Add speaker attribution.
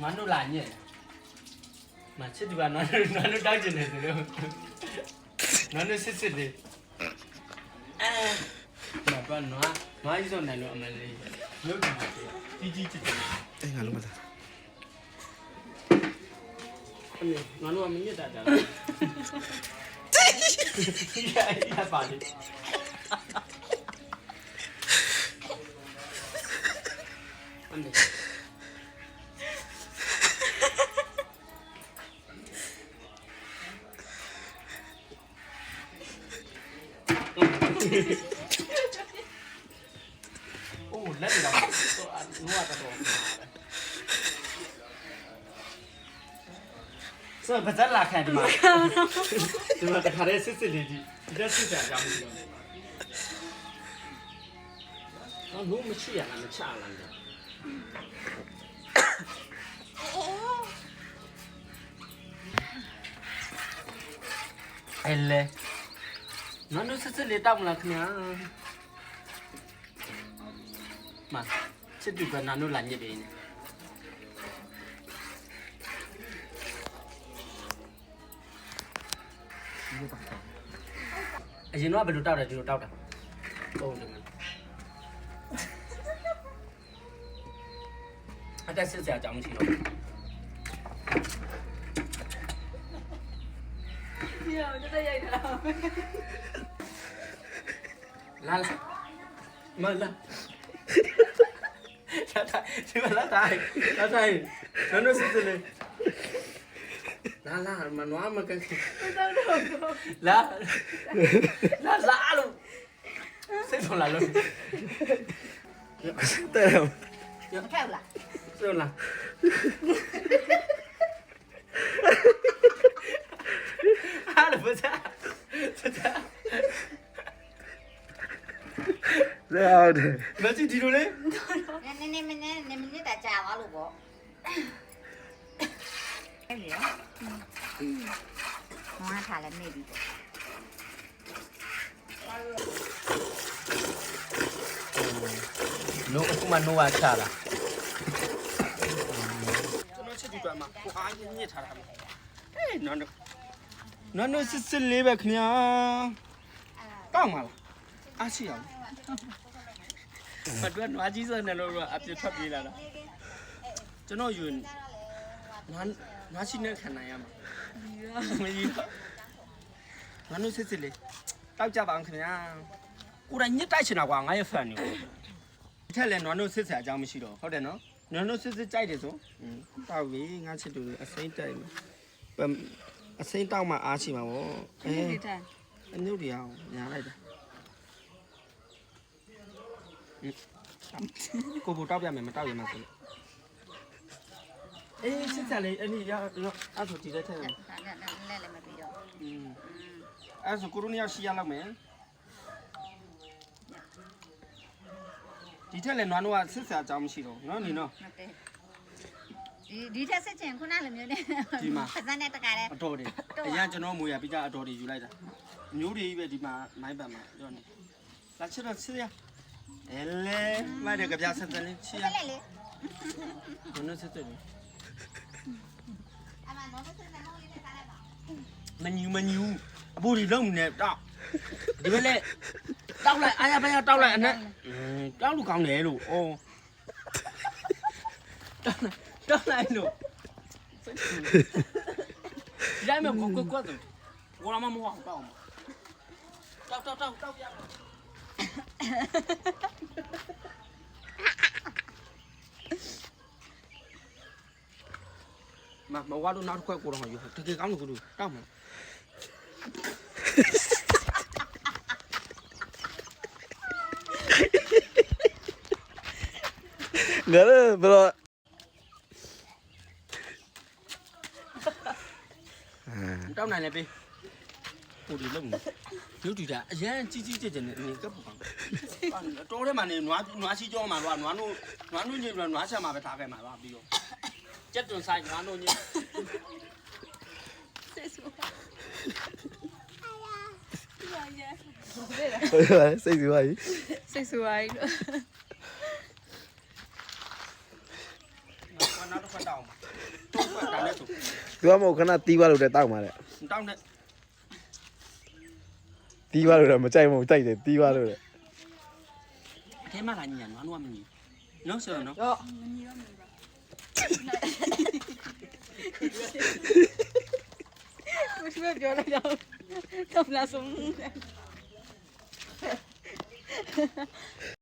Speaker 1: ငါတို့လာညက်မချစ်သူကနွားတို့နွားတို့တောက်ကျင်တယ်ဆိုလို့နွားတို့စစ်စစ်လေးအဲမပတ်နွားနွားကြီးစုံနိုင်လို့အမလေးလုတ်တယ်ကြီးကြီးချစ်တယ်
Speaker 2: အေးငါလုံးမသား
Speaker 1: အမေငါတို့ကမညစ်တာကြာရရပါလေအ ဆိုဘာသာလာခံဒီမှာဒီမှာတခါတည်းစစ်စစ်လေးဒီလက်စစ်ကြအကြောင်းမရှိတော့ဘူး။အော်လုံးမချရလားမချလား။အဲလေနန်းတို့စစ်စစ်လေးတောက်မလားခင်ဗျာမချစ်သူကနန်းတို့လာညစ်တယ်နေ အရင်တော့ဘယ်လိုတောက်တယ်ဒီလိုတောက်တာဟုတ်တယ်အတက်စစ်စရာအကြောင်းမရှိတော့ဘူး
Speaker 3: ညောတက်တက်ရိုက်တာ
Speaker 1: လာလာမလာလာတိုင်းဒီမှာလာတိုင်းလာတိုင်းနန်းတို့စစ်စစ်လေး လာလာမနွားမကန်
Speaker 3: တော့တော့
Speaker 1: လာလာလာလို့စိတ်ဆုံးလာလို့
Speaker 2: တဲ့တော့
Speaker 3: မထောက်လား
Speaker 1: စိတ်လာဟာလို့ဘာသာသာ
Speaker 2: တဲ့တယ်
Speaker 1: မ ကြည့်ဒီလိုလေ
Speaker 3: နည်းနည်းမနဲ့နည်းနည်းတာကြာသွားလို့ပေါ့အဲ့လေဟောထားလဲနေပြီပေါ့
Speaker 1: နိုးအခုမှနိုးဝါချလာကျွန်တော်ချစ်ဒီကမှာကိုအားညစ်ထားတာအေးနော်နော်နော်စစ်စစ်လေးပဲခင်ဗျာတောက်မှာလားအားရှိအောင်မတွက်နွားကြီးစနေလို့အပြစ်ထွက်ပြေးလာတာကျွန်တော်ယူနွား နွားရှိနေခံနိုင်ရမှာမကြီးငါတို့စစ်စစ်လေးတောက်ကြပါအောင်ခင်ဗျာကိုယ်တိုင်ညစ်တိုက်ချင်တာကွာငါရဲ့ဖန်နေကိုဒီထက်လည်းနွားတို့စစ်စရာအကြောင်းမရှိတော့ဟုတ်တယ်နော်နွားတို့စစ်စစ်ကြိုက်တယ်ဆိုอืมတောက်ပြီငါချစ်တူအစိမ့်တိုက်မယ်ပမ်အစိမ့်တောက်မှအားရှိမှာဗောအဲအမျိုးတွေအောင်ညာလိုက်တာဟင်ကိုဘူတောက်ပြမယ်မတောက်ရမှာဆို အေးစစ်စရာလေးအဲ့ဒီရအဲ့ဆိုဒီလက်ထက်
Speaker 3: လဲလဲလည်းမပြီးတော့
Speaker 1: อืมအဲ့ဆိုကိုရိုနီယာရှိရလောက်မယ်ဒီထက်လည်းနွားတို့ကစစ်စရာအကြောင်းမရှိတော့ဘူးနော်နီနော်
Speaker 3: ဟုတ်တယ်ဒီဒီထက်ဆက်ချင်ခုနလိုမျိုးနဲ့
Speaker 1: ဒီမှာ
Speaker 3: ဖဇက်နဲ့တကားလဲ
Speaker 1: အတော်တယ်အရင်ကျွန်တော်မွေရပြီးကြအတော်တွေယူလိုက်တာမျိုးတွေကြီးပဲဒီမှာမိုင်းပတ်မှာပြောနေလာချစ်တော့ချစ်ရအဲလေမိုက်တယ်ကြပြဆက်တယ်ချစ်ရ
Speaker 3: လဲလေ
Speaker 1: ဘယ်နဲ့ဆက်တယ်
Speaker 3: အမနော်ဆက်ဆက်မောင်လေးနဲ့စားလိုက်ပါ
Speaker 1: မညူမညူအဘူဒီလုံးနေတော့ဒီပဲလေတောက်လို က်အားရပါရတောက်လိုက်အနဲ့တောက်လို့ကောင်းတယ်လို့အော်တောက်လိုက်လို့ရိုင်းမကွကွကွတ်တယ်ဘောလာမမောတောက်တောက်တောက်တောက်တောက်ပြ မမဝါလို့နောက်တစ်ခွက်ကိုတော့ယူတကယ်ကောင်းလို့ကိုလို့တောက်မှာ
Speaker 2: ငါလည်းဘလို့
Speaker 1: တောက်နိုင်လည်းပေး ဟိုဒီလုံးရုပ်တူတာအရန်ကြီးကြီးကျယ်ကျယ်နဲ့နေကပ်ပူပါတော်ထဲမှာနေနွားနွားရှိကြောမှာတော့နွားတို့နွားတို့ညင်နွားချက်မှာပဲထားခဲ့မှာတော့ပြီးတော့ကျက်တွန်ဆိုင်နွားတို့ညင်
Speaker 3: ဆက်ဆိုပါရရ
Speaker 2: စိတ်စီပါကြီး
Speaker 3: ဆက်ဆိုပါလို့
Speaker 1: တောင်းတော့တာနဲ့ဆို
Speaker 2: သူကမဟုတ်ခဏတီးသွားလို့တဲ့တောက်มาတဲ့
Speaker 1: တောင်းနဲ့
Speaker 2: တီးသွားလို့တဲ့မကြိုက်မဟုတ်ကြိုက်တယ်တီးသွားလို့တဲ့
Speaker 1: အထဲမှာလာညီရနော်နော်မညီနော်ဆိုနော်
Speaker 4: တော့
Speaker 3: 不是ပြောလိုက်တော့တော့လာဆုံး